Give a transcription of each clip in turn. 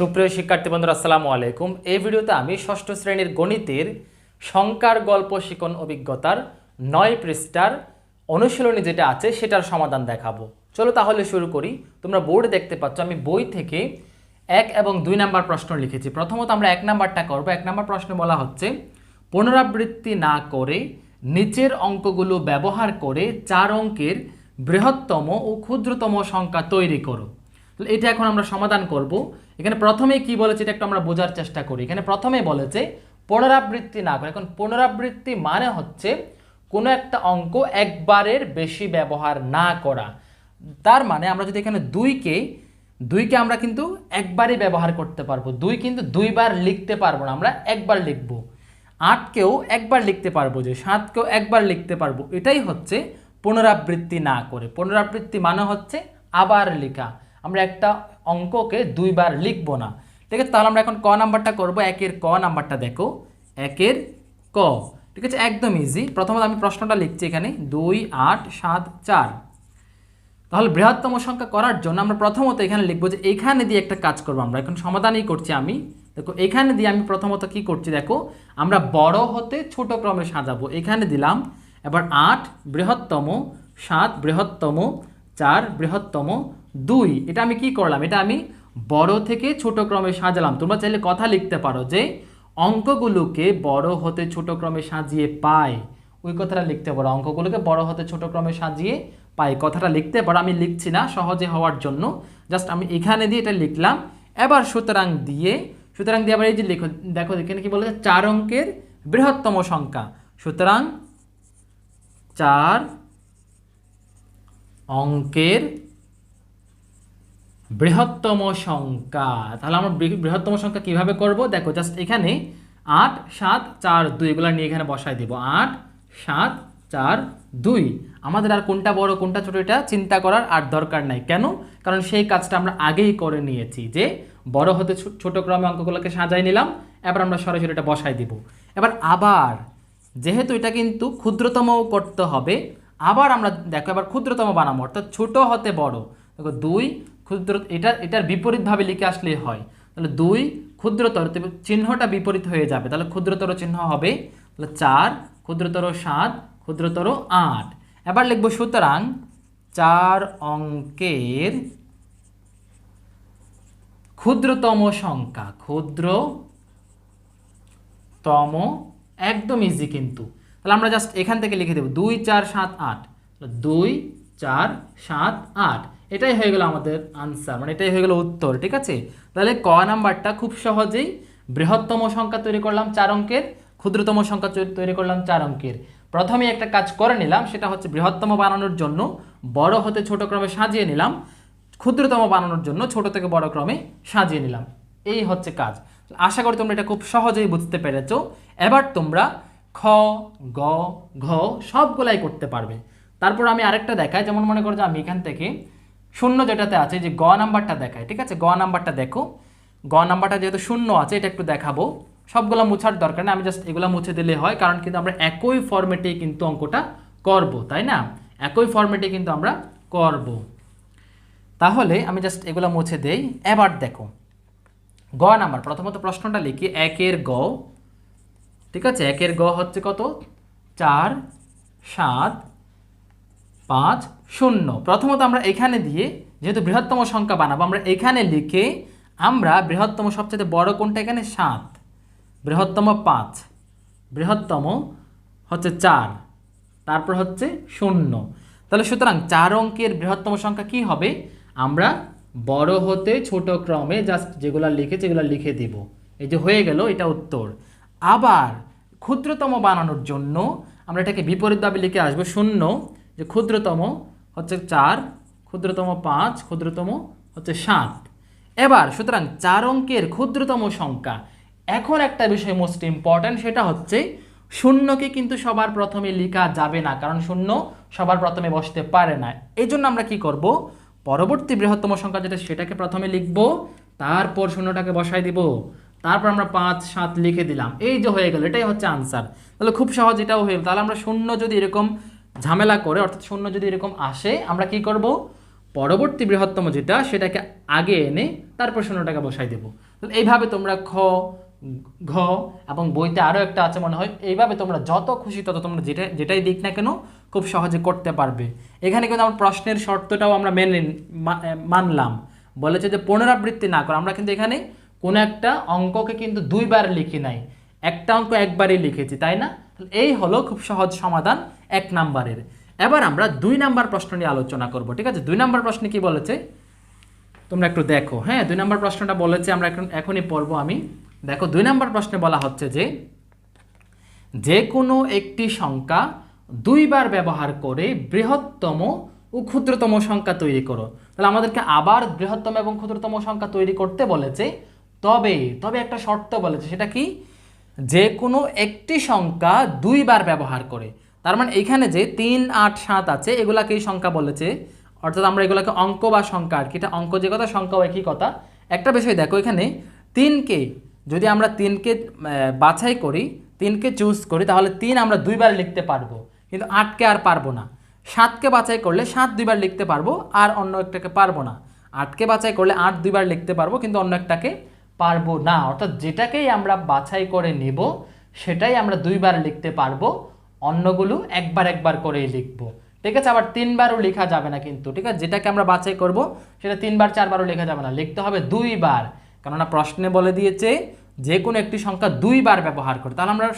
সুপ্রিয় শিক্ষার্থী বন্ধুরা, আসসালামু আলাইকুম। এই ভিডিওতে আমি ষষ্ঠ শ্রেণির গণিতের সংকার গল্প শিকন অভিজ্ঞতার নয় পৃষ্ঠার অনুশীলনী যেটা আছে, সেটার সমাধান দেখাবো। চলো তাহলে শুরু করি। তোমরা বোর্ডে দেখতে পাচ্ছ, আমি বই থেকে এক এবং দুই নাম্বার প্রশ্ন লিখেছি। প্রথমত আমরা এক নাম্বারটা করব। এক নাম্বার প্রশ্ন বলা হচ্ছে, পুনরাবৃত্তি না করে নিচের অঙ্কগুলো ব্যবহার করে চার অঙ্কের বৃহত্তম ও ক্ষুদ্রতম সংখ্যা তৈরি করো। এটা এখন আমরা সমাধান করব। এখানে প্রথমে কি বলেছে এটা একটু আমরা বোঝার চেষ্টা করি। এখানে প্রথমে বলেছে পুনরাবৃত্তি না করে। এখন পুনরাবৃত্তি মানে হচ্ছে কোনো একটা অঙ্ক একবারের বেশি ব্যবহার না করা। তার মানে আমরা যদি এখানে দুইকে দুইকে আমরা কিন্তু একবারই ব্যবহার করতে পারব। দুই কিন্তু দুইবার লিখতে পারব না। আমরা একবার লিখব। আটকেও একবার লিখতে পারব যে, সাতকেও একবার লিখতে পারব। এটাই হচ্ছে পুনরাবৃত্তি না করে। পুনরাবৃত্তি মানে হচ্ছে আবার লেখা। আমরা একটা অঙ্ককে দুইবার লিখব না। ঠিক আছে? তাহলে আমরা এখন ক নাম্বারটা করব, একের ক নাম্বারটা দেখো। একের ক। ঠিক আছে? একদম ইজি প্রথমত আমি প্রশ্নটা লিখছি এখানে। দুই, আট, সাত, চার। তাহলে বৃহত্তম সংখ্যা করার জন্য আমরা প্রথমত এখানে লিখব যে এখানে দিয়ে একটা কাজ করব আমরা। এখন সমাধানই করছি আমি। দেখো, এখানে দিয়ে আমি প্রথমত কি করছি দেখো? আমরা বড় হতে ছোট ক্রমে সাজাবো। এখানে দিলাম। এবার আট, বৃহত্তম, সাত, বৃহত্তম, চার, বৃহত্তম দুই, এটা আমি কি করলাম? এটা আমি বড় থেকে ছোট ক্রমে সাজালাম। তোমরা চাইলে কথা লিখতে পারো যে অঙ্কগুলোকে বড় হতে ছোট ক্রমে সাজিয়ে পায়। ওই কথাটা লিখতে পারো। অঙ্কগুলোকে বড় হতে ছোট ক্রমে সাজিয়ে পাই কথাটা লিখতে পারো। আমি লিখছি না, সহজে হওয়ার জন্য। জাস্ট আমি এখানে দিয়ে এটা লিখলাম। এবার সুতরাং দিয়ে সুতরাং দিয়ে আবার এই যে লিখো, দেখো এখানে কি বলেছে চার অঙ্কের বৃহত্তম সংখ্যা। সুতরাং চার অঙ্কের বৃহত্তম সংখ্যা। তাহলে আমরা বৃহ- বৃহত্তম সংখ্যা কীভাবে করব? দেখো জাস্ট এখানে আট, সাত, চার, দুই, এগুলো নিয়ে এখানে বসাই দিব। আট, সাত, চার, দুই। আমাদের আর কোনটা বড়, কোনটা ছোট, এটা চিন্তা করার আর দরকার নাই। কেন? কারণ সেই কাজটা আমরা আগেই করে নিয়েছি যে বড় হতে ছোট ক্রমে অঙ্কগুলোকে সাজাই নিলাম, এবার আমরা সরাসরি এটা বসাই দিব। এবার আবার, যেহেতু এটা কিন্তু ক্ষুদ্রতমও করতে হবে, আবার আমরা, দেখো, এবার ক্ষুদ্রতম বানাবো, অর্থাৎ ছোট হতে বড়। দেখো, দুই ক্ষুদ্র, এটা, এটার বিপরীতভাবে লিখে আসলেই হয়। তাহলে দুই ক্ষুদ্রতর চিহ্নটা বিপরীত হয়ে যাবে। তাহলে ক্ষুদ্রতর চিহ্ন হবে, তাহলে চার, ক্ষুদ্রতর সাত, ক্ষুদ্রতর আট। এবার লিখব সুতরাং চার অঙ্কের ক্ষুদ্রতম সংখ্যা, ক্ষুদ্রতম একদম ইজি কিন্তু। তাহলে আমরা জাস্ট এখান থেকে লিখে দেবো দুই, চার, সাত, আট। দুই, চার, সাত, আট। এটাই হয়ে গেল আমাদের আনসার মানে এটাই হয়ে গেল উত্তর, ঠিক আছে? তাহলে ক নাম্বারটা খুব সহজেই বৃহত্তম সংখ্যা তৈরি করলাম চার অঙ্কের, ক্ষুদ্রতম সংখ্যা তৈরি করলাম চার অঙ্কের। প্রথমে একটা কাজ করে নিলাম, সেটা হচ্ছে বৃহত্তম বানানোর জন্য বড় হতে ছোট ক্রমে সাজিয়ে নিলাম, ক্ষুদ্রতম বানানোর জন্য ছোট থেকে বড় ক্রমে সাজিয়ে নিলাম। এই হচ্ছে কাজ। আশা করি তোমরা এটা খুব সহজেই বুঝতে পেরেছ। এবার তোমরা খ, গ, ঘ সবগুলাই করতে পারবে। তারপর আমি আরেকটা দেখাই, যেমন মনে করো যে আমি এখান থেকে শূন্য যেটাতে আছে যে গ নাম্বারটা দেখায়, ঠিক আছে? গ নাম্বারটা দেখো। গ নাম্বারটা যেহেতু শূন্য আছে, এটা একটু দেখাবো। সবগুলো মুছার দরকার নেই, আমি জাস্ট এগুলো মুছে দিলে হয়, কারণ কিন্তু আমরা একই ফরম্যাটে কিন্তু অঙ্কটা করব, তাই না? একই ফরম্যাটে কিন্তু আমরা করব। তাহলে আমি জাস্ট এগুলো মুছে দেই। এবার দেখো, গ নাম্বার, প্রথমত প্রশ্নটা লিখি, একের গ, ঠিক আছে? একের গ হচ্ছে কত? চার, সাত, পাঁচ শূন্য। প্রথমত আমরা এখানে দিয়ে যেহেতু বৃহত্তম সংখ্যা বানাবো, আমরা এখানে লিখে আমরা বৃহত্তম সবচেয়ে বড় কোনটা এখানে? সাত। বৃহত্তম পাঁচ। বৃহত্তম হচ্ছে চার। তারপর হচ্ছে শূন্য। তাহলে সুতরাং চার অঙ্কের বৃহত্তম সংখ্যা কি হবে? আমরা বড় হতে ছোট ক্রমে জাস্ট যেগুলো লিখেছি এগুলো লিখে দিব। এই যে হয়ে গেল, এটা উত্তর। আবার ক্ষুদ্রতম বানানোর জন্য আমরা এটাকে বিপরীতভাবে লিখে আসব শূন্য। যে ক্ষুদ্রতম হচ্ছে চার, ক্ষুদ্রতম পাঁচ, ক্ষুদ্রতম হচ্ছে সাত। এবার, সুতরাং চার অঙ্কের ক্ষুদ্রতম সংখ্যা। এখন একটা বিষয় মোস্ট ইম্পর্ট্যান্ট সেটা হচ্ছে শূন্যকে কিন্তু সবার প্রথমে লেখা যাবে না, কারণ শূন্য সবার প্রথমে বসতে পারে না। এই জন্য আমরা কি করব? পরবর্তী বৃহত্তম সংখ্যা যেটা, সেটাকে প্রথমে লিখব, তারপর শূন্যটাকে বসাই দিব, তারপর আমরা পাঁচ, সাত লিখে দিলাম। এই যে হয়ে গেল, এটাই হচ্ছে আনসার তাহলে খুব সহজ এটাও হয়ে তাহলে আমরা শূন্য যদি এরকম ঝামেলা করে, অর্থাৎ শূন্য যদি এরকম আসে, আমরা কি করব? পরবর্তী বৃহত্তম যেটা, সেটাকে আগে এনে তারপর শূন্যটাকে বসাই দেবো। এইভাবে তোমরা খ, ঘ এবং বইতে আরও একটা আছে মনে হয়, এইভাবে তোমরা যত খুশি তত তোমরা যেটা, যেটাই দিক না কেন, খুব সহজে করতে পারবে। এখানে কিন্তু আমার প্রশ্নের শর্তটাও আমরা মেনে মানলাম। বলেছে যে পুনরাবৃত্তি না করো, আমরা কিন্তু এখানে কোনো একটা অঙ্ককে কিন্তু দুইবার লিখি নাই। একটা অঙ্ক একবারই লিখেছি, তাই না? এই হলো খুব সহজ সমাধান এক নাম্বারের। এবার আমরা দুই নাম্বার প্রশ্ন নিয়ে আলোচনা করব, ঠিক আছে? দুই নাম্বার প্রশ্নে কি বলেছে? তোমরা একটু দেখো হ্যাঁ? দুই নম্বর প্রশ্নটা বলেছে, আমরা এখন, এখনই পড়ব আমি। দেখো, দুই নম্বর প্রশ্নে বলা হচ্ছে যে যে কোনো একটি সংখ্যা দুইবার ব্যবহার করে বৃহত্তম ও ক্ষুদ্রতম সংখ্যা তৈরি করো। তাহলে আমাদেরকে আবার বৃহত্তম এবং ক্ষুদ্রতম সংখ্যা তৈরি করতে বলেছে, তবে তবে একটা শর্ত বলেছে, সেটা কি? যে কোনো একটি সংখ্যা দুইবার ব্যবহার করে। তার মানে এখানে যে তিন, আট, সাত আছে এগুলাকেই সংখ্যা বলেছে। অর্থাৎ আমরা এগুলোকে অঙ্ক বা সংখ্যা, আর কি এটা অঙ্ক যে কথা সংখ্যাও একই কথা। একটা বিষয় দেখো এখানে, তিনকে যদি আমরা তিনকে বাছাই করি, তিনকে চুজ করি, তাহলে তিন আমরা দুইবার লিখতে পারব। কিন্তু আটকে আর পারব না। সাতকে বাছাই করলে সাত দুইবার লিখতে পারব, আর অন্য একটাকে পারব না। আটকে বাছাই করলে আট দুইবার লিখতে পারব, কিন্তু অন্য একটাকে পারব না। অর্থাৎ যেটাকেই আমরা বাছাই করে নেব, সেটাই আমরা দুইবার লিখতে পারব। অন্যগুলো একবার একবার করেই লিখব। ঠিক আছে? আবার তিনবারও লেখা যাবে না কিন্তু। ঠিক আছে? যেটাকে আমরা বাছাই করব, সেটা তিনবার, চারবারও লেখা যাবে না। লিখতে হবে দুইবার। কেননা প্রশ্নে বলে দিয়েছে, যে কোনো একটি সংখ্যা দুইবার ব্যবহার করে। তাহলে আমরা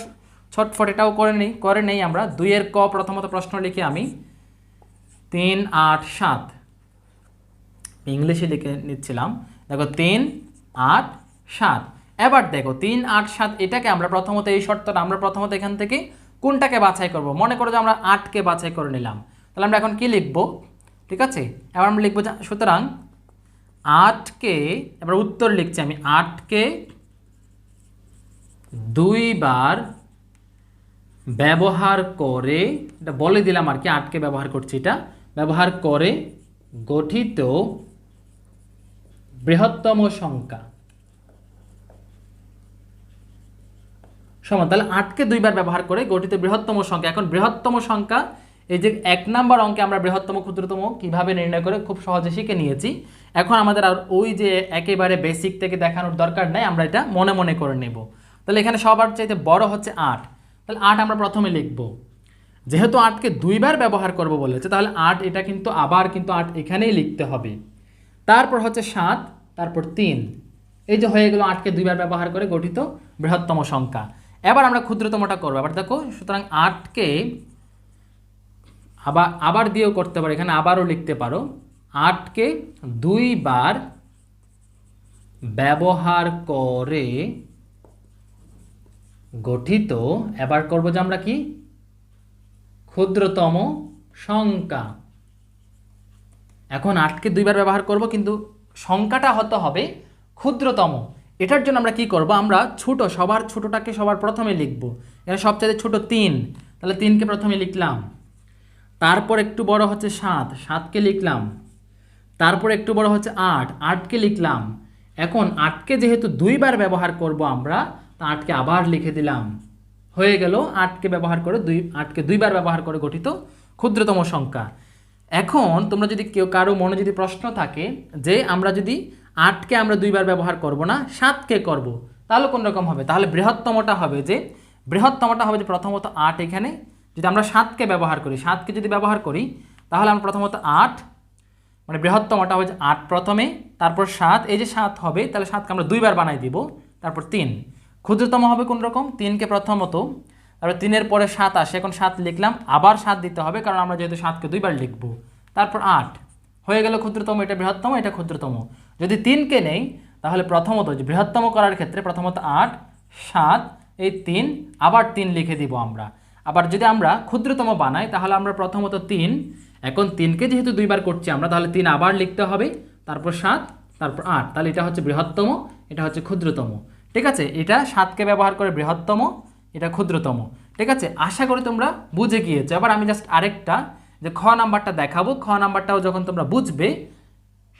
ছটফট এটাও করে নিই, করে নেই আমরা। দুইয়ের ক প্রথমত প্রশ্ন লিখি আমি। তিন, আট, সাত। ইংলিশে লিখে নিচ্ছিলাম। দেখো, তিন, আট সাত। এবার দেখো, তিন, আট, সাত, এটাকে আমরা প্রথমত এই শর্তটা, আমরা প্রথমত এখান থেকে কোনটাকে বাছাই করব? মনে করো যে আমরা আটকে বাছাই করে নিলাম। তাহলে আমরা এখন কি লিখব? ঠিক আছে? এবার আমরা লিখব সুতরাং আটকে, এবার উত্তর লিখছি আমি, আটকে দুইবার ব্যবহার করে, এটা বলে দিলাম আর কি, আটকে ব্যবহার করছি এটা, ব্যবহার করে গঠিত বৃহত্তম সংখ্যা। সমান তাহলে আটকে দুইবার ব্যবহার করে গঠিত বৃহত্তম সংখ্যা। এখন বৃহত্তম সংখ্যা, এই যে এক নাম্বার অঙ্কে আমরা বৃহত্তম, ক্ষুদ্রতম কীভাবে নির্ণয় করে খুব সহজে শিখে নিয়েছি। এখন আমাদের আর ওই যে একেবারে বেসিক থেকে দেখানোর দরকার নাই, আমরা এটা মনে মনে করে নেব। তাহলে এখানে সবার চাইতে বড় হচ্ছে আট। তাহলে আট আমরা প্রথমে লিখব। যেহেতু আটকে দুইবার ব্যবহার করব বলেছে, তাহলে আট এটা কিন্তু আবার কিন্তু আট এখানেই লিখতে হবে। তারপর হচ্ছে সাত, তারপর তিন। এই যে হয়ে গেল আটকে দুইবার ব্যবহার করে গঠিত বৃহত্তম সংখ্যা। এবার আমরা ক্ষুদ্রতমটা করব। এবার দেখো, সুতরাং আটকে আবার আবার দিয়েও করতে পারো, এখানে আবারও লিখতে পারো। আটকে দুইবার ব্যবহার করে গঠিত, এবার করব যে আমরা কি? ক্ষুদ্রতম সংখ্যা। এখন আটকে দুইবার ব্যবহার করব, কিন্তু সংখ্যাটা হতে হবে ক্ষুদ্রতম। এটার জন্য আমরা কি করব? আমরা ছোট, সবার ছোটটাকে সবার প্রথমে লিখব। এখানে সবচেয়ে ছোট তিন। তাহলে তিনকে প্রথমে লিখলাম। তারপর একটু বড় হচ্ছে সাত। সাতকে লিখলাম। তারপর একটু বড় হচ্ছে আট। আটকে লিখলাম। এখন আটকে যেহেতু দুইবার ব্যবহার করব আমরা, তা আটকে আবার লিখে দিলাম। হয়ে গেল আটকে ব্যবহার করে দুই, আটকে দুইবার ব্যবহার করে গঠিত ক্ষুদ্রতম সংখ্যা। এখন তোমরা যদি কেউ, কারও মনে যদি প্রশ্ন থাকে যে আমরা যদি আটকে আমরা দুইবার ব্যবহার করব না, সাতকে করব। তাহলে কোন রকম হবে? তাহলে বৃহত্তমটা হবে যে, বৃহত্তমটা হবে যে প্রথমত আট এখানে। যদি আমরা সাতকে ব্যবহার করি, সাতকে যদি ব্যবহার করি, তাহলে আমরা প্রথমত আট মানে বৃহত্তমটা হবে যে আট প্রথমে, তারপর সাত, এই যে সাত হবে, তাহলে সাতকে আমরা দুইবার বানাই দিব, তারপর তিন। ক্ষুদ্রতম হবে কোন রকম? তিনকে প্রথমত, তারপর তিনের পরে সাত আসে, এখন সাত লিখলাম, আবার সাত দিতে হবে, কারণ আমরা যেহেতু সাতকে দুইবার লিখব। তারপর আট, হয়ে গেল ক্ষুদ্রতম, এটা বৃহত্তম, এটা ক্ষুদ্রতম। যদি তিনকে নেই, তাহলে প্রথমত বৃহত্তম করার ক্ষেত্রে প্রথমত আট, সাত, এই তিন, আবার তিন লিখে দিব আমরা। আবার যদি আমরা ক্ষুদ্রতম বানাই, তাহলে আমরা প্রথমত তিন, এখন তিনকে যেহেতু দুইবার করছি আমরা, তাহলে তিন আবার লিখতে হবে, তারপর সাত, তারপর আট, তাহলে এটা হচ্ছে বৃহত্তম, এটা হচ্ছে ক্ষুদ্রতম। ঠিক আছে? এটা সাতকে ব্যবহার করে বৃহত্তম, এটা ক্ষুদ্রতম। ঠিক আছে? আশা করি তোমরা বুঝে গিয়েছো। এবার আমি জাস্ট আরেকটা, যে খ নাম্বারটা দেখাবো। খ নাম্বারটাও যখন তোমরা বুঝবে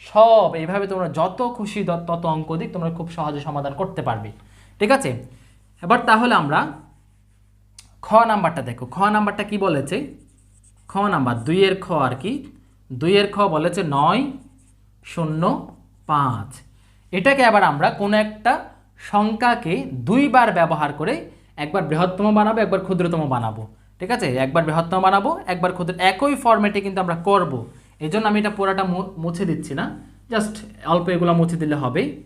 সব এইভাবে তোমরা যত খুশি তত অঙ্ক দিক তোমরা খুব সহজে সমাধান করতে পারবে। ঠিক আছে? এবার তাহলে আমরা খ নাম্বারটা দেখো। খ নাম্বারটা কি বলেছে? খ নাম্বার, দুইয়ের খ আর কি? দুইয়ের খ বলেছে নয়, শূন্য, পাঁচ। এটাকে আবার আমরা কোনো একটা সংখ্যাকে দুইবার ব্যবহার করে একবার বৃহত্তম বানাবো, একবার ক্ষুদ্রতম বানাবো। ঠিক আছে? একবার বৃহত্তম বানাবো, একবার ক্ষুদ্র একই ফরম্যাটে কিন্তু আমরা করব। এই জন্য আমি এটা পুরোটা মু- মুছে দিচ্ছি না। জাস্ট অল্প এগুলো মুছে দিলে হবেই।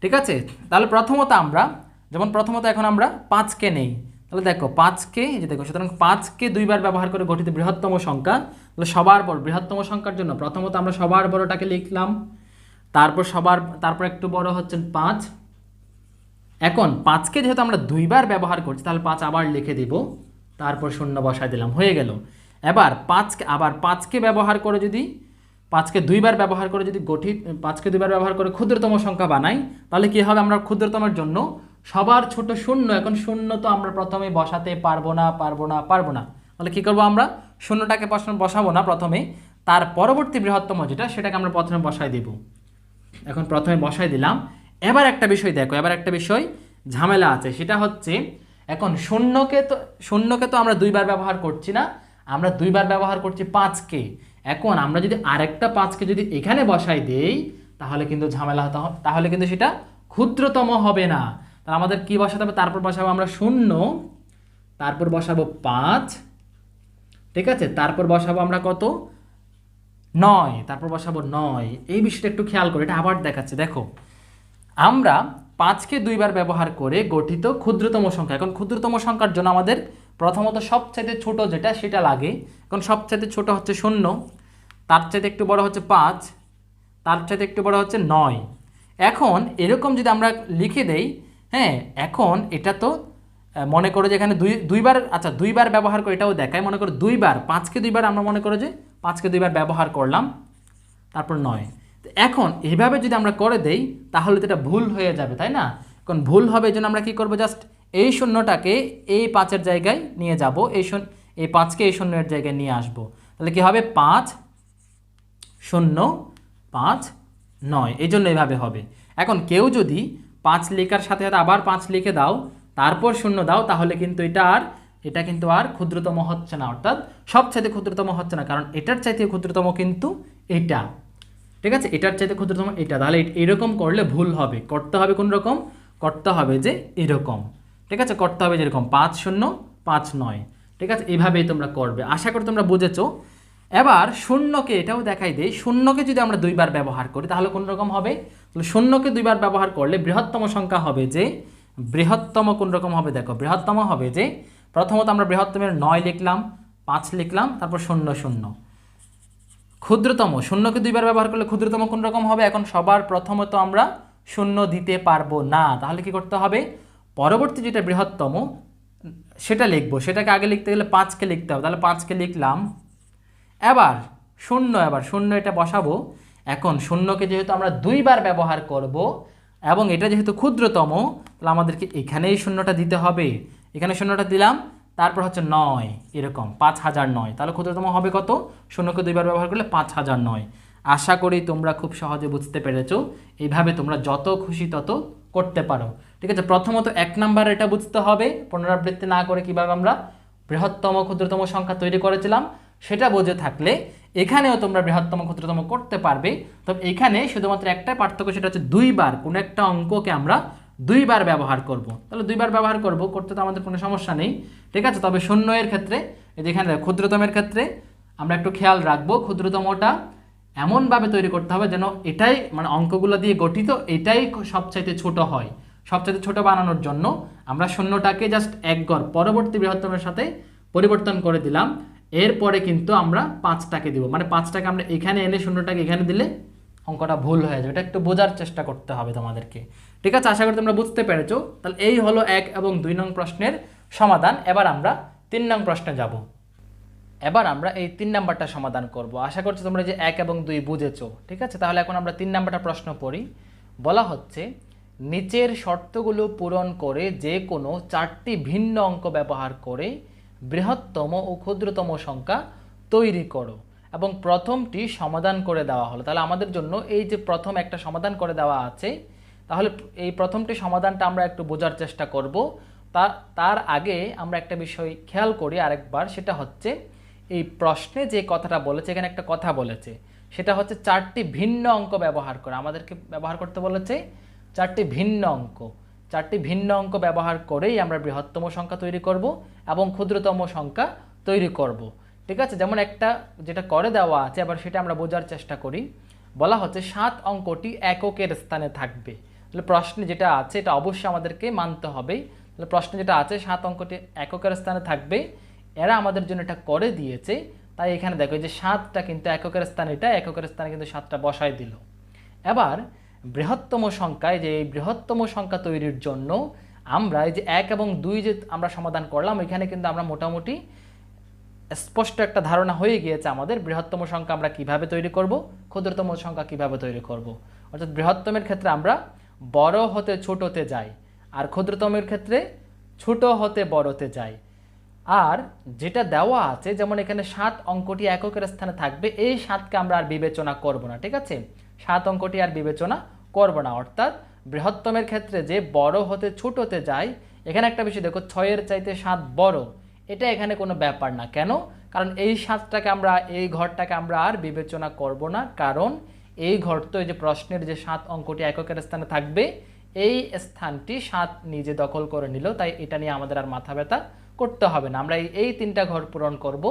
ঠিক আছে? তাহলে প্রথমত আমরা, যেমন প্রথমত এখন আমরা পাঁচকে নেই। তাহলে দেখো, পাঁচকে, এই যে দেখো, সুতরাং পাঁচকে দুইবার ব্যবহার করে গঠিত বৃহত্তম সংখ্যা। তাহলে সবার বড়, বৃহত্তম সংখ্যার জন্য প্রথমত আমরা সবার বড়টাকে লিখলাম। তারপর সবার, তারপর একটু বড় হচ্ছেন পাঁচ। এখন পাঁচকে যেহেতু আমরা দুইবার ব্যবহার করছি, তাহলে পাঁচ আবার লিখে দিব। তারপর শূন্য বসায় দিলাম। হয়ে গেল। এবার পাঁচকে, আবার পাঁচকে ব্যবহার করে যদি, পাঁচকে দুইবার ব্যবহার করে যদি গঠিত, পাঁচকে দুইবার ব্যবহার করে ক্ষুদ্রতম সংখ্যা বানাই, তাহলে কী হবে আমরা ক্ষুদ্রতমের জন্য? সবার ছোট শূন্য, এখন শূন্য তো আমরা প্রথমে বসাতে পারব না পারব না পারব না। তাহলে কী করব আমরা? শূন্যটাকে বসানো- বসাবো না প্রথমে, তার পরবর্তী বৃহত্তম যেটা, সেটাকে আমরা প্রথমে বসায় দিব। এখন প্রথমে বসাই দিলাম। এবার একটা বিষয় দেখো, এবার একটা বিষয়, ঝামেলা আছে, সেটা হচ্ছে, এখন শূন্যকে তো শূন্যকে তো আমরা দুইবার ব্যবহার করছি না আমরা দুইবার ব্যবহার করছি পাঁচকে। এখন আমরা যদি আরেকটা পাঁচকে যদি এখানে বসাই দেই, তাহলে কিন্তু ঝামেলা হতে, তাহলে কিন্তু সেটা ক্ষুদ্রতম হবে না। তাহলে আমাদের কি বসাতে হবে? তারপর বসাবো আমরা শূন্য, তারপর বসাবো পাঁচ, ঠিক আছে? তারপর বসাবো আমরা কত? নয়, তারপর বসাবো নয়। এই বিষয়টা একটু খেয়াল করে, এটা আবার দেখাচ্ছে। দেখো, আমরা পাঁচকে দুইবার ব্যবহার করে গঠিত ক্ষুদ্রতম সংখ্যা। এখন ক্ষুদ্রতম সংখ্যার জন্য আমাদের প্রথমত সবচাইতে ছোট যেটা, সেটা লাগে। এখন সবচাইতে ছোট হচ্ছে শূন্য, তার চাইতে একটু বড় হচ্ছে পাঁচ, তার চাইতে একটু বড় হচ্ছে নয়। এখন এরকম যদি আমরা লিখে দেই হ্যাঁ এখন এটা তো মনে করো যে এখানে দুই, দুইবার আচ্ছা দুইবার ব্যবহার করে এটাও দেখায় মনে করো দুইবার, পাঁচকে দুইবার আমরা মনে করো যে পাঁচকে দুইবার ব্যবহার করলাম, তারপর নয়। তো এখন এইভাবে যদি আমরা করে দেই, তাহলে তো এটা ভুল হয়ে যাবে, তাই না? এখন ভুল হবে এই জন্য আমরা কি করব? জাস্ট এই শূন্যটাকে এই পাঁচের জায়গায় নিয়ে যাব, এই শূন্য, এই পাঁচকে এই শূন্যের জায়গায় নিয়ে আসব। তাহলে কি হবে? পাঁচ শূন্য, পাঁচ নয়। এই জন্য এইভাবে হবে। এখন কেউ যদি পাঁচ লেখার সাথে সাথে আবার পাঁচ লিখে দাও, তারপর শূন্য দাও, তাহলে কিন্তু এটা আর, এটা কিন্তু আর ক্ষুদ্রতম হচ্ছে না। অর্থাৎ সবচাইতে ক্ষুদ্রতম হচ্ছে না, কারণ এটার চাইতে ক্ষুদ্রতম কিন্তু এটা। ঠিক আছে? এটার চাইতে ক্ষুদ্রতম এটা। তাহলে এরকম করলে ভুল হবে। করতে হবে কোন রকম করতে হবে যে এরকম। ঠিক আছে, করতে হবে যেরকম পাঁচ শূন্য, পাঁচ নয়। ঠিক আছে, এভাবেই তোমরা করবে। আশা করি তোমরা বুঝেছ। এবার শূন্যকে এটাও দেখাই দেই। শূন্যকে যদি আমরা দুইবার ব্যবহার করি, তাহলে কোন রকম হবে? তাহলে শূন্যকে দুইবার ব্যবহার করলে বৃহত্তম সংখ্যা হবে যে, বৃহত্তম কোন রকম হবে? দেখো, বৃহত্তম হবে যে, প্রথমত আমরা বৃহত্তমের নয় লিখলাম, পাঁচ লিখলাম, তারপর শূন্য শূন্য। ক্ষুদ্রতম, শূন্যকে দুইবার ব্যবহার করলে ক্ষুদ্রতম কোন রকম হবে? এখন সবার প্রথমত আমরা শূন্য দিতে পারব না। তাহলে কি করতে হবে? পরবর্তী যেটা বৃহত্তম, সেটা লিখব। সেটাকে আগে লিখতে গেলে পাঁচকে লিখতে হবে। তাহলে পাঁচকে লিখলাম। এবার শূন্য এবার শূন্য এটা বসাবো। এখন শূন্যকে যেহেতু আমরা দুইবার ব্যবহার করব এবং এটা যেহেতু ক্ষুদ্রতম, তাহলে আমাদেরকে এখানেই শূন্যটা দিতে হবে। এখানে শূন্যটা দিলাম, তারপর হচ্ছে নয়, এরকম পাঁচ হাজার নয়। তাহলে ক্ষুদ্রতম হবে কত? শূন্যকে দুইবার ব্যবহার করলে পাঁচ হাজার নয়। আশা করি তোমরা খুব সহজে বুঝতে পেরেছ। এইভাবে তোমরা যত খুশি তত করতে পারো। ঠিক আছে? প্রথমত এক নাম্বার এটা বুঝতে হবে। পুনরাবৃত্তি না করে কীভাবে আমরা বৃহত্তম, ক্ষুদ্রতম সংখ্যা তৈরি করেছিলাম, সেটা বুঝে থাকলে এখানেও তোমরা বৃহত্তম, ক্ষুদ্রতম করতে পারবে। তবে এখানে শুধুমাত্র একটা পার্থক্য, সেটা হচ্ছে দুইবার, কোনো একটা অঙ্ককে আমরা দুইবার ব্যবহার করব। তাহলে দুইবার ব্যবহার করব, করতে তো আমাদের কোনো সমস্যা নেই। ঠিক আছে? তবে শূন্য এর ক্ষেত্রে, এই যে এখানে ক্ষুদ্রতমের ক্ষেত্রে আমরা একটু খেয়াল রাখব, ক্ষুদ্রতমটা এমনভাবে তৈরি করতে হবে যেন এটাই মানে অঙ্কগুলো দিয়ে গঠিত, এটাই সবচাইতে ছোট হয়। সবচাইতে ছোট বানানোর জন্য আমরা শূন্যটাকে জাস্ট এক গড় পরবর্তী বৃহত্তমের সাথে পরিবর্তন করে দিলাম। এরপরে কিন্তু আমরা পাঁচটাকে দিব। মানে পাঁচটাকে আমরা এখানে এনে শূন্যটাকে এখানে দিলে অঙ্কটা ভুল হয়ে যাবে। এটা একটু বোঝার চেষ্টা করতে হবে তোমাদেরকে। ঠিক আছে? আশা করি তোমরা বুঝতে পেরেছ। তাহলে এই হলো এক এবং দুই নং প্রশ্নের সমাধান। এবার আমরা তিন নং প্রশ্নে যাব। এবার আমরা এই তিন নাম্বারটা সমাধান করব। আশা করছি তোমরা যে এক এবং দুই বুঝেছ। ঠিক আছে? তাহলে এখন আমরা তিন নাম্বারটা প্রশ্ন পড়ি। বলা হচ্ছে নিচের শর্তগুলো পূরণ করে যে কোনো চারটি ভিন্ন অঙ্ক ব্যবহার করে বৃহত্তম ও ক্ষুদ্রতম সংখ্যা তৈরি করো এবং প্রথমটি সমাধান করে দেওয়া হলো। তাহলে আমাদের জন্য এই যে প্রথম একটা সমাধান করে দেওয়া আছে, তাহলে এই প্রথমটি সমাধানটা আমরা একটু বোঝার চেষ্টা করব। তা, তার আগে আমরা একটা বিষয় খেয়াল করি আরেকবার, সেটা হচ্ছে এই প্রশ্নে যে কথাটা বলেছে, এখানে একটা কথা বলেছে, সেটা হচ্ছে চারটি ভিন্ন অঙ্ক ব্যবহার করে। আমাদেরকে ব্যবহার করতে বলেছে চারটি ভিন্ন অঙ্ক। চারটি ভিন্ন অঙ্ক ব্যবহার করেই আমরা বৃহত্তম সংখ্যা তৈরি করব এবং ক্ষুদ্রতম সংখ্যা তৈরি করব। ঠিক আছে? যেমন একটা যেটা করে দেওয়া আছে, আবার সেটা আমরা বোঝার চেষ্টা করি। বলা হচ্ছে সাত অঙ্কটি এককের স্থানে থাকবে। তাহলে প্রশ্নে যেটা আছে, এটা অবশ্যই আমাদেরকে মানতে হবে। তাহলে প্রশ্নে যেটা আছে, সাত অঙ্কটি এককের স্থানে থাকবে। এরা আমাদের জন্য এটা করে দিয়েছে। তাই এখানে দেখো যে সাতটা কিন্তু এককের স্থানে, এটা এককের স্থানে কিন্তু সাতটা বসায় দিল। এবার বৃহত্তম সংখ্যায় যে এই বৃহত্তম সংখ্যা তৈরির জন্য আমরা এই যে এক এবং দুই যে আমরা সমাধান করলাম, এখানে কিন্তু আমরা মোটামুটি স্পষ্ট একটা ধারণা হয়ে গিয়েছে আমাদের বৃহত্তম সংখ্যা আমরা কীভাবে তৈরি করব, ক্ষুদ্রতম সংখ্যা কীভাবে তৈরি করব। অর্থাৎ বৃহত্তমের ক্ষেত্রে আমরা বড় হতে ছোটতে যাই আর ক্ষুদ্রতমের ক্ষেত্রে ছোট হতে বড়তে যাই। আর যেটা দেওয়া আছে, যেমন এখানে সাত অঙ্কটি এককের স্থানে থাকবে, এই সাতকে আমরা আর বিবেচনা করব না, ঠিক আছে? সাত অঙ্কটি আর বিবেচনা করব না অর্থাৎ বৃহত্তমের ক্ষেত্রে যে বড় হতে ছোট হতে যায়, এখানে একটা বিষয় দেখো, ছয়ের চাইতে সাত বড়। এটা এখানে কোনো ব্যাপার না। কেন? কারণ এই সাতটাকে আমরা, এই ঘরটাকে আমরা আর বিবেচনা করব না কারণ এই ঘর তো এই যে প্রশ্নের যে সাত অঙ্কটি এককের স্থানে থাকবে, এই স্থানটি সাত নিজে দখল করে নিল। তাই এটা নিয়ে আমাদের আর মাথা ব্যথা করতে হবে না। আমরা এই এই তিনটা ঘর পূরণ করব।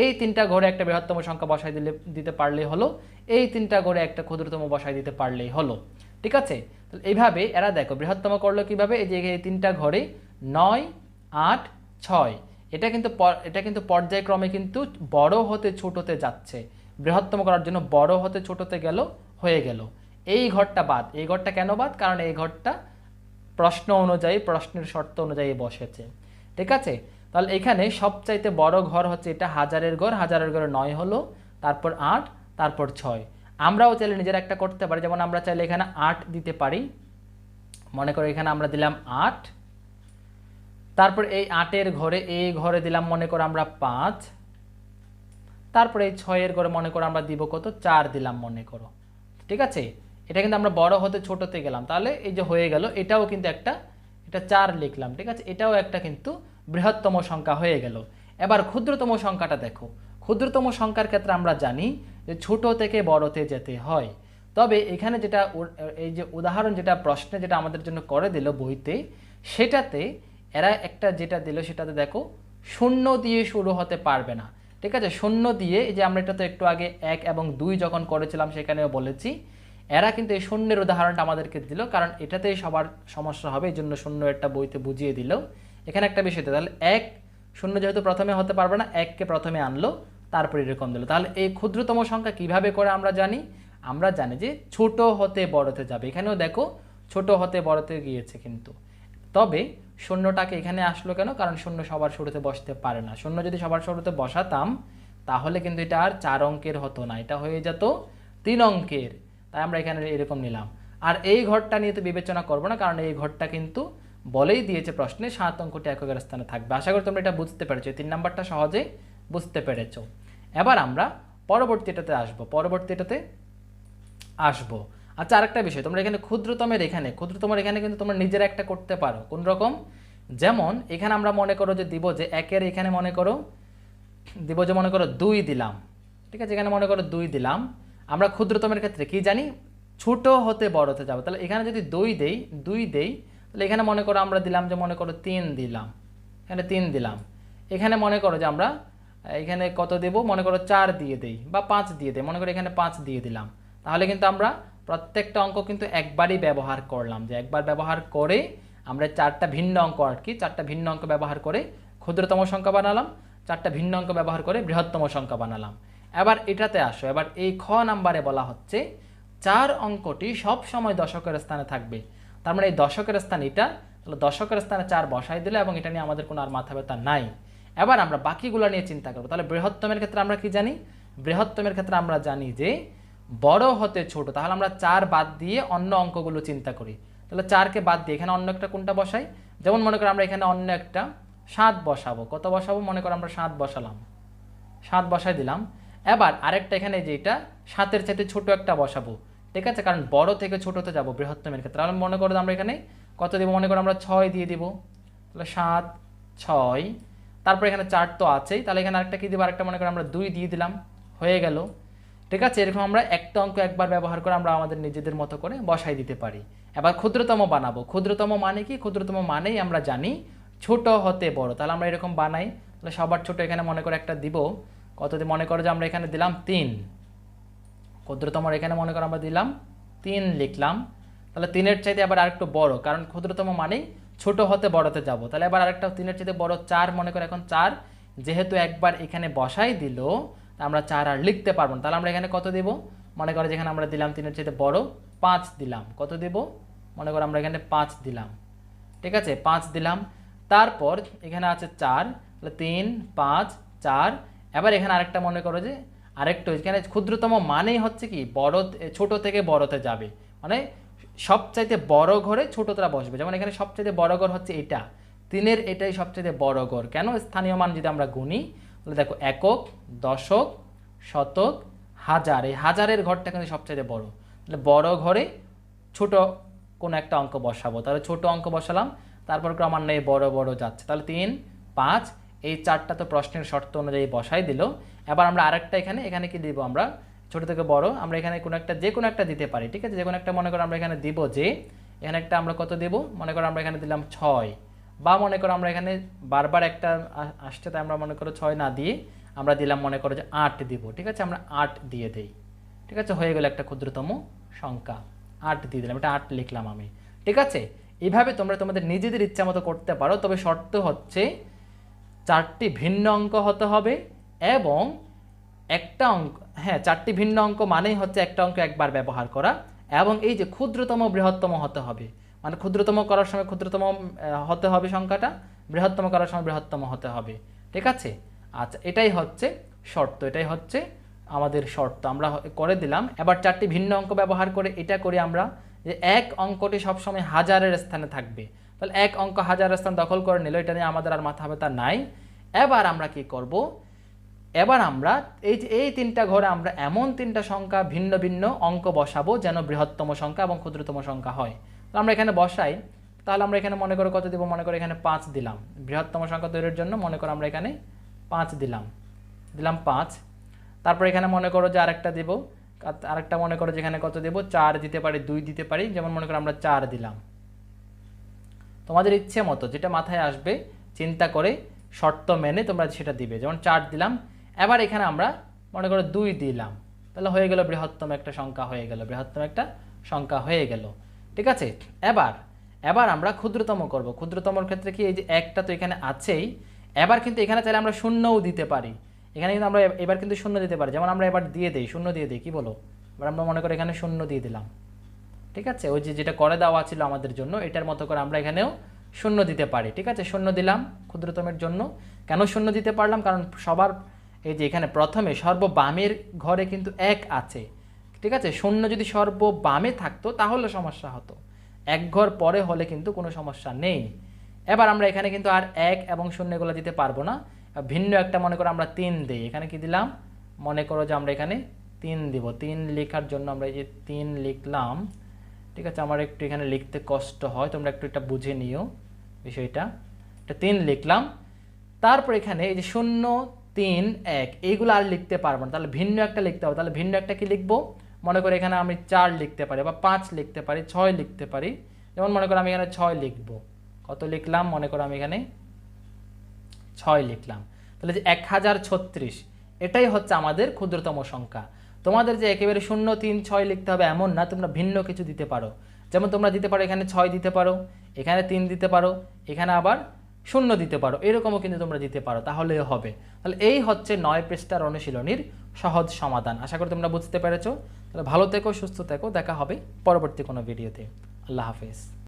এই তিনটা ঘরে একটা বৃহত্তম সংখ্যা বসাই দিলে, দিতে পারলেই হলো। এই তিনটা ঘরে একটা ক্ষুদ্রতম বসাই দিতে পারলেই হলো। ঠিক আছে? তাহলে এইভাবে এরা দেখো, বৃহত্তম করল কীভাবে? এই যে এই তিনটা ঘরে নয়, আট, ছয়। এটা কিন্তু এটা কিন্তু পর্যায়ক্রমে কিন্তু বড় হতে ছোটতে যাচ্ছে। বৃহত্তম করার জন্য বড় হতে ছোটতে গেল, হয়ে গেল। এই ঘরটা বাদ। এই ঘরটা কেন বাদ? কারণ এই ঘরটা প্রশ্ন অনুযায়ী, প্রশ্নের শর্ত অনুযায়ী বসেছে। ঠিক আছে? তাহলে এখানে সবচাইতে বড় ঘর হচ্ছে এটা হাজারের ঘর, হাজারের ঘরে নয় হলো, তারপর আট, তারপর ছয়। আমরাও চাইলে নিজের একটা করতে পারি, যেমন আমরা চাইলে এখানে আট দিতে পারি। মনে করো এখানে আমরা দিলাম আট, তারপর এই আটের ঘরে এই ঘরে দিলাম মনে করো আমরা পাঁচ, তারপরে এই ছয়ের ঘরে মনে করো আমরা দিব কত? চার দিলাম মনে করো। ঠিক আছে? এটা কিন্তু আমরা বড় হতে ছোটতে গেলাম। তাহলে এই যে হয়ে গেল, এটাও কিন্তু একটা, এটা চার লিখলাম। ঠিক আছে? এটাও একটা কিন্তু বৃহত্তম সংখ্যা হয়ে গেল। এবার ক্ষুদ্রতম সংখ্যাটা দেখো। ক্ষুদ্রতম সংখ্যার ক্ষেত্রে আমরা জানি যে ছোট থেকে বড়তে যেতে হয়। তবে এখানে যেটা এই যে উদাহরণ যেটা প্রশ্নে যেটা আমাদের জন্য করে দিল বইতে, সেটাতে এরা একটা যেটা দিল সেটাতে দেখো, শূন্য দিয়ে শুরু হতে পারবে না। ঠিক আছে? শূন্য দিয়ে, এই যে আমরা এটা তো একটু আগে এক এবং দুই যখন করেছিলাম, সেখানেও বলেছি। এরা কিন্তু এই শূন্যের উদাহরণটা আমাদেরকে দিল, কারণ এটাতেই সবার সমস্যা হবে, এই জন্য শূন্য একটা বইতে বুঝিয়ে দিল। এখানে একটা বিষয় তাহলে এক শূন্য যেহেতু প্রথমে হতে পারবে না, এককে প্রথমে আনলো, তারপর এরকম দিল। তাহলে এই ক্ষুদ্রতম সংখ্যা কীভাবে করে আমরা জানি? আমরা জানি যে ছোট হতে বড়তে যাবে। এখানেও দেখো, ছোট হতে বড়তে গিয়েছে কিন্তু। তবে শূন্যটাকে এখানে আসলো কেন? কারণ শূন্য সবার শুরুতে বসতে পারে না। শূন্য যদি সবার শুরুতে বসাতাম, তাহলে কিন্তু এটা আর চার অঙ্কের হতো না। এটা হয়ে যেত তিন অঙ্কের। তাই আমরা এখানে এরকম নিলাম। আর এই ঘরটা নিয়ে তো বিবেচনা করব না, কারণ এই ঘরটা কিন্তু বলেই দিয়েছে প্রশ্নে, সাত অঙ্কটি এককের স্থানে থাকবে। আশা করি তোমরা এটা বুঝতে পেরেছ। তিন নাম্বারটা সহজে বুঝতে পেরেছ। এবার আমরা পরবর্তীটাতে আসব। পরবর্তীটাতে আসব। আচ্ছা আরেকটা বিষয়, তোমরা এখানে ক্ষুদ্রতমের এখানে ক্ষুদ্রতমের এখানে কিন্তু তোমরা নিজেরা একটা করতে পারো। কোন রকম? যেমন, এখানে আমরা মনে করো যে দিব যে একের এখানে মনে করো, দিব যে মনে করো দুই দিলাম। ঠিক আছে, এখানে মনে করো দুই দিলাম। আমরা ক্ষুদ্রতমের ক্ষেত্রে কি জানি? ছোট হতে বড় হতে যাব। তাহলে এখানে যদি দুই দেই দুই দেই তাহলে এখানে মনে করো আমরা দিলাম যে মনে করো তিন দিলাম। এখানে তিন দিলাম। এখানে মনে করো যে আমরা, এখানে কত দেব? মনে করো চার দিয়ে দেই বা পাঁচ দিয়ে দেই। মনে করো এখানে পাঁচ দিয়ে দিলাম। তাহলে কিন্তু আমরা প্রত্যেকটা অঙ্ক কিন্তু একবারই ব্যবহার করলাম যে একবার ব্যবহার করে আমরা চারটা ভিন্ন অঙ্ক আর কি, চারটা ভিন্ন অঙ্ক ব্যবহার করে ক্ষুদ্রতম সংখ্যা বানালাম, চারটা ভিন্ন অঙ্ক ব্যবহার করে বৃহত্তম সংখ্যা বানালাম। এবার এটাতে আসো, এবার এই খ নাম্বারে বলা হচ্ছে, চার অঙ্কটি সব সময় দশকের স্থানে থাকবে। তার মানে এই দশকের স্থান এটা, তাহলে দশকের স্থানে চার বসাই দিলে এবং এটা নিয়ে আমাদের কোনো আর মাথা ব্যথা নাই। এবার আমরা বাকিগুলো নিয়ে চিন্তা করব। তাহলে বৃহত্তমের ক্ষেত্রে আমরা কি জানি? বৃহত্তমের ক্ষেত্রে আমরা জানি যে বড় হতে ছোট, তাহলে আমরা চার বাদ দিয়ে অন্য অঙ্কগুলো চিন্তা করি। তাহলে চারকে বাদ দিয়ে এখানে অন্য একটা কোনটা বসাই? যেমন মনে করো আমরা এখানে অন্য একটা সাত বসাবো। কত বসাবো? মনে করো আমরা সাত বসালাম। সাত বসাই দিলাম। এবার আরেকটা এখানে যেটা সাতের চাইতে ছোট একটা বসাবো। ঠিক আছে, কারণ বড় থেকে ছোটতে যাব বৃহত্তমের ক্ষেত্রে। তাহলে মনে করো আমরা এখানে কত দেবো? মনে করো আমরা ছয় দিয়ে দিব। তাহলে সাত, ছয়। তারপর এখানে চার তো আছেই। তাহলে এখানে আরেকটা কী দিব? আরেকটা মনে করো আমরা দুই দিয়ে দিলাম। হয়ে গেল। ঠিক আছে, এরকম আমরা একটা অঙ্ক একবার ব্যবহার করে আমরা আমাদের নিজেদের মতো করে বসাই দিতে পারি। এবার ক্ষুদ্রতম বানাবো। ক্ষুদ্রতম মানে কি? ক্ষুদ্রতম মানেই আমরা জানি ছোট হতে বড়। তাহলে আমরা এরকম বানাই। তাহলে সবার ছোট এখানে মনে করে একটা দিব। কত মনে করো যে আমরা এখানে দিলাম তিন। ক্ষুদ্রতম এখানে মনে করো আমরা দিলাম তিন লিখলাম। তাহলে তিনের চাইতে আবার আরেকটু বড়, কারণ ক্ষুদ্রতম মানেই ছোট হতে বড়তে যাব। তাহলে এবার আরেকটা তিনের চাইতে বড় চার মনে করো এখন চার, যেহেতু একবার এখানে বসাই দিল আমরা চার আর লিখতে পারব না। তাহলে আমরা এখানে কত দেব? মনে করো যেখানে আমরা দিলাম তিনের চাইতে বড়, পাঁচ দিলাম। কত দেব? মনে করো আমরা এখানে পাঁচ দিলাম। ঠিক আছে, পাঁচ দিলাম। তারপর এখানে আছে চার, তাহলে তিন, পাঁচ, চার। এবার এখানে আরেকটা মনে করো যে আরেকটু এখানে ক্ষুদ্রতম মানেই হচ্ছে কি, বড় ছোট থেকে বড়তে যাবে। মানে সবচাইতে বড় ঘরে ছোটটা বসবে। যেমন এখানে সবচাইতে বড় ঘর হচ্ছে এটা। তিনের এটাই সবচাইতে বড় ঘর। কেন? স্থানীয় মান যদি আমরা গুনি, তাহলে দেখো একক, দশক, শতক, হাজার। এই হাজারের ঘরটা কিন্তু সবচাইতে বড়। তাহলে বড় ঘরে ছোট কোনো একটা অঙ্ক বসাবো। তাহলে ছোট অঙ্ক বসালাম, তারপর ক্রমান্বয়ে বড় বড় যাচ্ছে। তাহলে তিন, পাঁচ, এই চারটা তো প্রশ্নের শর্ত অনুযায়ী বসাই দিল। এবার আমরা আরেকটা এখানে এখানে কি দিব আমরা? ছোট থেকে বড়, আমরা এখানে কোনো একটা, যে কোনো একটা দিতে পারি, ঠিক আছে? যে কোনো একটা মনে করো আমরা এখানে দিব যে, এখানে একটা আমরা কত দেব? মনে করো আমরা এখানে দিলাম ছয়। বা মনে করো আমরা এখানে বারবার একটা আসছে, তাই আমরা মনে করো ছয় না দিয়ে আমরা দিলাম মনে করো যে আট দিব, ঠিক আছে? আমরা আট দিয়ে দেই, ঠিক আছে? হয়ে গেল একটা ক্ষুদ্রতম সংখ্যা। আট দিয়ে দিলাম, এটা আট লিখলাম আমি, ঠিক আছে? এইভাবে তোমরা তোমাদের নিজেদের ইচ্ছা মতো করতে পারো, তবে শর্ত হচ্ছে চারটি ভিন্ন অঙ্ক হতে হবে এবং একটা অঙ্ক হ্যাঁ চারটি ভিন্ন অঙ্ক মানেই হচ্ছে একটা অঙ্ক একবার ব্যবহার করা এবং এই যে ক্ষুদ্রতম, বৃহত্তম হতে হবে। মানে ক্ষুদ্রতম করার সময় ক্ষুদ্রতম হতে হবে সংখ্যাটা, বৃহত্তম করার সময় বৃহত্তম হতে হবে। ঠিক আছে? আচ্ছা এটাই হচ্ছে শর্ত, এটাই হচ্ছে আমাদের শর্ত। আমরা করে দিলাম। এবার চারটি ভিন্ন অঙ্ক ব্যবহার করে এটা করি আমরা যে এক অঙ্কটি সবসময় হাজারের স্থানে থাকবে। তাহলে এক অঙ্ক হাজারের স্থান দখল করে নিল, এটা নিয়ে আমাদের আর মাথা ব্যথা নাই। এবার আমরা কি করব? এবার আমরা এই যে, এই তিনটা ঘরে আমরা এমন তিনটা সংখ্যা ভিন্ন ভিন্ন অঙ্ক বসাবো যেন বৃহত্তম সংখ্যা এবং ক্ষুদ্রতম সংখ্যা হয়। তো আমরা এখানে বসাই। তাহলে আমরা এখানে মনে করো কত দিব? মনে করো এখানে পাঁচ দিলাম। বৃহত্তম সংখ্যা তৈরির জন্য মনে করো আমরা এখানে পাঁচ দিলাম। দিলাম পাঁচ। তারপর এখানে মনে করো যে আরেকটা দেব। আর- আরেকটা মনে করো যেখানে কত দেব? চার দিতে পারি, দুই দিতে পারি। যেমন মনে করো আমরা চার দিলাম। তোমাদের ইচ্ছে মতো যেটা মাথায় আসবে, চিন্তা করে শর্ত মেনে তোমরা সেটা দিবে। যেমন চার দিলাম এবার এখানে আমরা মনে করো দুই দিলাম। তাহলে হয়ে গেল বৃহত্তম একটা সংখ্যা হয়ে গেল, বৃহত্তম একটা সংখ্যা হয়ে গেল। ঠিক আছে? এবার এবার আমরা ক্ষুদ্রতম করব। ক্ষুদ্রতমর ক্ষেত্রে কি এই যে একটা তো এখানে আছেই, এবার কিন্তু এখানে চাইলে আমরা শূন্যও দিতে পারি। এখানে কিন্তু আমরা এবার কিন্তু শূন্য দিতে পারি। যেমন আমরা এবার দিয়ে দিই, শূন্য দিয়ে দিই, কি বলো? এবার আমরা মনে করি এখানে শূন্য দিয়ে দিলাম। ঠিক আছে? ওই যে যেটা করে দেওয়া ছিল আমাদের জন্য, এটার মতো করে আমরা এখানেও শূন্য দিতে পারি। ঠিক আছে? শূন্য দিলাম ক্ষুদ্রতমের জন্য। কেন শূন্য দিতে পারলাম? কারণ সবার এই যে এখানে প্রথমে সর্ববামের ঘরে কিন্তু এক আছে, ঠিক আছে? শূন্য যদি সর্ববামে থাকতো তাহলে সমস্যা হতো। এক ঘর পরে হলে কিন্তু কোনো সমস্যা নেই। এবার আমরা এখানে কিন্তু আর এক এবং শূন্য এগুলো দিতে পারব না। ভিন্ন একটা মনে করো আমরা তিন দিই। এখানে কি দিলাম? মনে করো যে আমরা এখানে তিন দিব। তিন লেখার জন্য আমরা এই যে তিন লিখলাম, ঠিক আছে? আমার একটু এখানে লিখতে কষ্ট হয়, তোমরা একটু এটা বুঝে নিও বিষয়টা। এটা তিন লিখলাম। তারপর এখানে এই যে শূন্য তিন, এক। এইগুলো আর লিখতে পারব না। তাহলে ভিন্ন একটা লিখতে হবে। তাহলে ভিন্ন একটা কি লিখব? মনে করো এখানে আমি চার লিখতে পারি বা পাঁচ লিখতে পারি, ছয় লিখতে পারি। যেমন মনে করো আমি এখানে ছয় লিখব। কত লিখলাম? মনে করো আমি এখানে ছয় লিখলাম। তাহলে যে এক হাজার ছত্রিশ, এটাই হচ্ছে আমাদের ক্ষুদ্রতম সংখ্যা। তোমাদের যে একেবারে শূন্য, তিন, ছয় লিখতে হবে এমন না, তোমরা ভিন্ন কিছু দিতে পারো। যেমন তোমরা দিতে পারো, এখানে ছয় দিতে পারো, এখানে তিন দিতে পারো, এখানে আবার শূন্য দিতে পারো, এরকমও কিন্তু তোমরা দিতে পারো তাহলে হবে। তাহলে এই হচ্ছে নয় পৃষ্ঠার অনুশীলনীর সহজ সমাধান। আশা করি তোমরা বুঝতে পেরেছ। তাহলে ভালো থেকো, সুস্থ থেকো, দেখা হবে পরবর্তী কোনো ভিডিওতে। আল্লাহ হাফেজ।